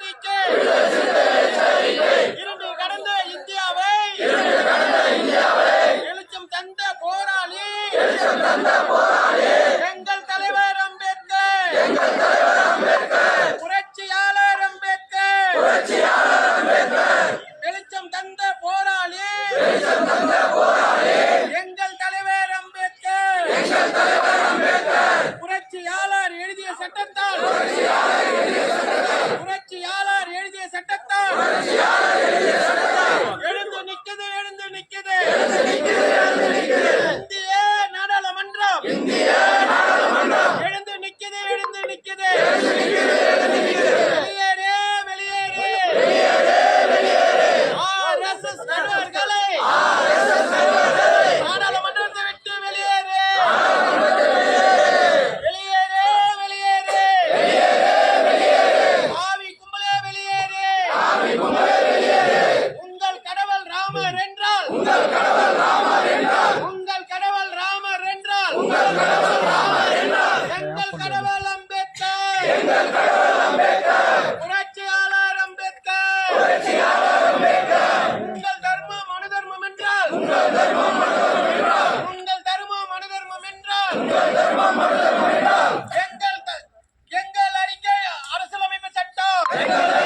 Ready, game! நிக்குது உங்கள் கடவுள் ராமர் என்றால் உங்கள் கடவுள் ராமர் என்றால் உங்கள் கடவுள் ராமர் என்றால் எங்கள் கடவுள் அம்பேத்கர். எங்கள் கடவுள் அம்பேத்கர் புரட்சியாளர் அம்பேத்கர். புரட்சியாளர் அம்பேத்கர் உங்கள் தர்மம் மனு தர்மம் என்றால் உங்கள் தர்மம் மனு தர்மம் என்றால் உங்கள் தர்மம் மனு தர்மம் என்றால் உங்கள் தர்மம் மனு தர்மம் என்றால் எங்கள் எங்கள் அறிக்கை அரசியலமைப்பு சட்டம் எங்கள்